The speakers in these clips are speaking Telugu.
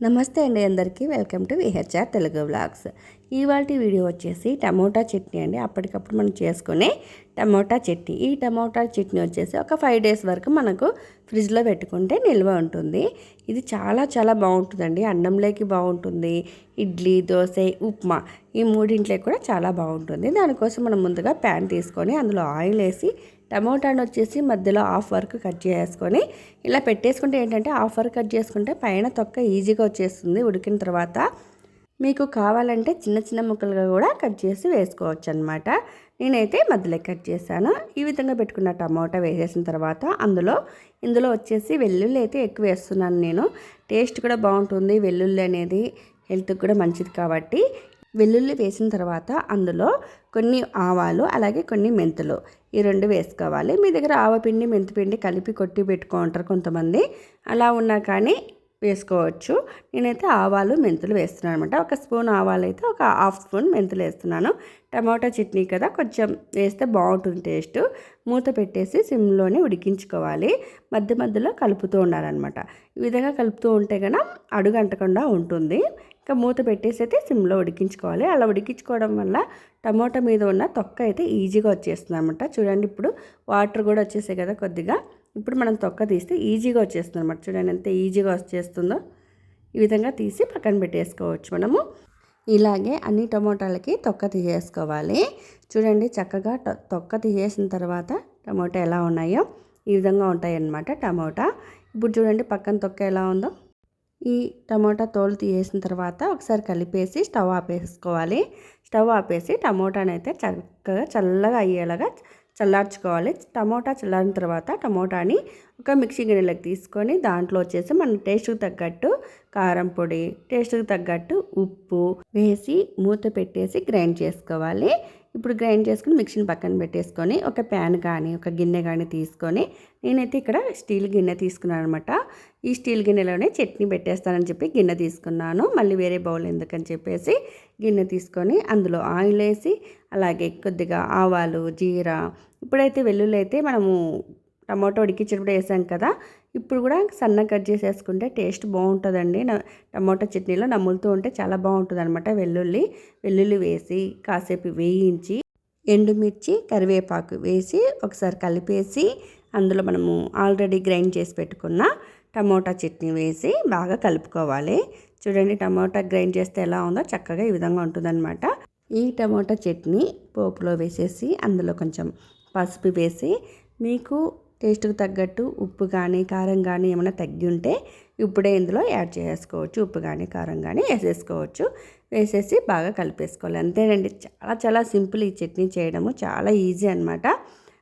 నమస్తే అండి అందరికీ. Welcome to VHR Telugu vlogs. ఇవాళ వీడియో వచ్చేసి టమోటా చట్నీ అండి. అప్పటికప్పుడు మనం చేసుకునే టమోటా చట్నీ. ఈ టమోటా చట్నీ వచ్చేసి ఒక ఫైవ్ డేస్ వరకు మనకు ఫ్రిడ్జ్లో పెట్టుకుంటే నిల్వ ఉంటుంది. ఇది చాలా చాలా బాగుంటుందండి. అన్నంలోకి బాగుంటుంది. ఇడ్లీ దోశ ఉప్మా ఈ మూడింట్లోకి కూడా చాలా బాగుంటుంది. దానికోసం మనం ముందుగా ప్యాన్ తీసుకొని అందులో ఆయిల్ వేసి టమోటాను వచ్చేసి మధ్యలో హాఫ్ వర్క్ కట్ చేసుకొని ఇలా పెట్టేసుకుంటే ఏంటంటే హాఫ్ వర్క్ కట్ చేసుకుంటే పైన తొక్క ఈజీగా వచ్చేస్తుంది ఉడికిన తర్వాత. మీకు కావాలంటే చిన్న చిన్న ముక్కలుగా కూడా కట్ చేసి వేసుకోవచ్చు అనమాట నేనైతే మధ్యలో కట్ చేశాను. ఈ విధంగా పెట్టుకున్న టమాటా వేసేసిన తర్వాత అందులో ఇందులో వచ్చేసి వెల్లుల్లి అయితే ఎక్కువ వేస్తున్నాను నేను. టేస్ట్ కూడా బాగుంటుంది. వెల్లుల్లి అనేది హెల్త్కి కూడా మంచిది కాబట్టి. వెల్లుల్లి వేసిన తర్వాత అందులో కొన్ని ఆవాలు అలాగే కొన్ని మెంతులు ఈ రెండు వేసుకోవాలి. మీ దగ్గర ఆవపిండి మెంతిపిండి కలిపి కొట్టి పెట్టుకుంటారు కొంతమంది. అలా ఉన్నా కానీ వేసుకోవచ్చు. నేనైతే ఆవాలు మెంతులు వేస్తున్నాను అనమాట ఒక స్పూన్ ఆవాలు అయితే ఒక హాఫ్ స్పూన్ మెంతులు వేస్తున్నాను. టమాటా చట్నీ కదా కొంచెం వేస్తే బాగుంటుంది టేస్ట్. మూత పెట్టేసి సిమ్లోనే ఉడికించుకోవాలి. మధ్య మధ్యలో కలుపుతూ ఉండాలన్నమాట. ఈ విధంగా కలుపుతూ ఉంటే కనుక అడుగు అంటకుండా ఉంటుంది. ఇంకా మూత పెట్టేసి అయితే సిమ్లో ఉడికించుకోవాలి. అలా ఉడికించుకోవడం వల్ల టమాటా మీద ఉన్న తొక్క అయితే ఈజీగా వచ్చేస్తుంది అనమాట చూడండి ఇప్పుడు వాటర్ కూడా వచ్చేసాయి కదా కొద్దిగా. ఇప్పుడు మనం తొక్క తీస్తే ఈజీగా వచ్చేస్తుంది అనమాట చూడండి ఎంత ఈజీగా వచ్చేస్తుందో. ఈ విధంగా తీసి పక్కన పెట్టేసుకోవచ్చు మనము. ఇలాగే అన్ని టమోటాలకి తొక్క తీసేసుకోవాలి. చూడండి చక్కగా తొక్క తీసేసిన తర్వాత టమోటా ఎలా ఉన్నాయో ఈ విధంగా ఉంటాయి అన్నమాట టమోటా. ఇప్పుడు చూడండి పక్కన తొక్క ఎలా ఉందో. ఈ టమోటా తోలు తీసేసిన తర్వాత ఒకసారి కలిపేసి స్టవ్ ఆపేసుకోవాలి. స్టవ్ ఆపేసి టమోటానైతే చక్కగా చల్లగా అయ్యేలాగా చల్లార్చుకోవాలి. టమోటా చల్లారిన తర్వాత టమోటాని ఒక మిక్సీ గిన్నెలకు తీసుకొని దాంట్లో వచ్చేసి మన టేస్ట్కి తగ్గట్టు కారం పొడి టేస్ట్కి తగ్గట్టు ఉప్పు వేసి మూత పెట్టేసి గ్రైండ్ చేసుకోవాలి. ఇప్పుడు గ్రైండ్ చేసుకుని మిక్సీని పక్కన పెట్టేసుకొని ఒక ప్యాన్ కానీ ఒక గిన్నె కానీ తీసుకొని నేనైతే ఇక్కడ స్టీల్ గిన్నె తీసుకున్నాను అనమాట ఈ స్టీల్ గిన్నెలోనే చట్నీ పెట్టేస్తానని చెప్పి గిన్నె తీసుకున్నాను. మళ్ళీ వేరే బౌల్ ఎందుకని చెప్పేసి గిన్నె తీసుకొని అందులో ఆయిల్ వేసి అలాగే కొద్దిగా ఆవాలు జీరా ఇప్పుడైతే వెల్లుల్లి అయితే మనము టమాటో ఉడికించినప్పుడు వేసాం కదా. ఇప్పుడు కూడా సన్న కట్ చేసేసుకుంటే టేస్ట్ బాగుంటుందండి. టమాటో చట్నీలో నమ్ములుతూ ఉంటే చాలా బాగుంటుంది అనమాట వెల్లుల్లి వెల్లుల్లి వేసి కాసేపు వేయించి ఎండుమిర్చి కరివేపాకు వేసి ఒకసారి కలిపేసి అందులో మనము ఆల్రెడీ గ్రైండ్ చేసి పెట్టుకున్న టమోటా చట్నీ వేసి బాగా కలుపుకోవాలి. చూడండి టమోటా గ్రైండ్ చేస్తే ఎలా ఉందో చక్కగా ఈ విధంగా ఉంటుందన్నమాట. ఈ టమోటా చట్నీ పోపులో వేసేసి అందులో కొంచెం పసుపు వేసి మీకు టేస్ట్కి తగ్గట్టు ఉప్పు కానీ కారం కానీ ఏమైనా తగ్గి ఉంటే ఇప్పుడే ఇందులో యాడ్ చేసుకోవచ్చు. ఉప్పు కానీ కారం కానీ వేసేసుకోవచ్చు. వేసేసి బాగా కలిపేసుకోవాలి. అంతేనండి. చాలా చాలా సింపుల్ ఈ చట్నీ చేయడము. చాలా ఈజీ అనమాట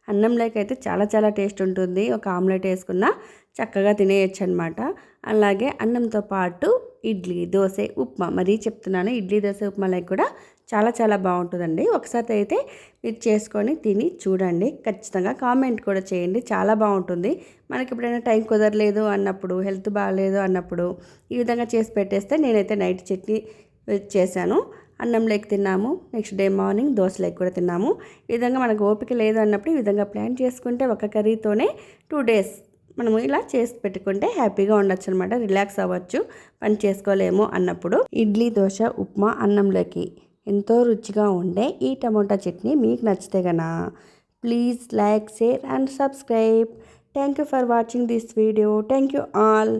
అన్నంలోకి అయితే చాలా చాలా టేస్ట్ ఉంటుంది. ఒక ఆమ్లెట్ వేసుకున్నా చక్కగా తినేయచ్చు అనమాట అలాగే అన్నంతో పాటు ఇడ్లీ దోశ ఉప్మా. మరీ చెప్తున్నాను ఇడ్లీ దోశ ఉప్మాలకి కూడా చాలా చాలా బాగుంటుందండి. ఒకసారి అయితే మీరు చేసుకొని తిని చూడండి. ఖచ్చితంగా కామెంట్ కూడా చేయండి. చాలా బాగుంటుంది. మనకి ఎప్పుడైనా టైం కుదరలేదు అన్నప్పుడు హెల్త్ బాగాలేదు అన్నప్పుడు ఈ విధంగా చేసి పెట్టేస్తే నేనైతే నైట్ చట్నీ చేశాను. అన్నం లేక తిన్నాము. నెక్స్ట్ డే మార్నింగ్ దోశ కూడా తిన్నాము. ఈ విధంగా మనకు ఓపిక లేదు అన్నప్పుడు ఈ విధంగా ప్లాన్ చేసుకుంటే ఒక కర్రీతోనే టూ డేస్ మనము ఇలా చేసి పెట్టుకుంటే హ్యాపీగా ఉండొచ్చు అనమాట రిలాక్స్ అవ్వచ్చు. పని చేసుకోలేము అన్నప్పుడు ఇడ్లీ దోశ ఉప్మా అన్నంలోకి ఎంతో రుచిగా ఉండే ఈ టమోటా చట్నీ మీకు నచ్చితే గనా please like share and subscribe. Thank you for watching this video. Thank you all.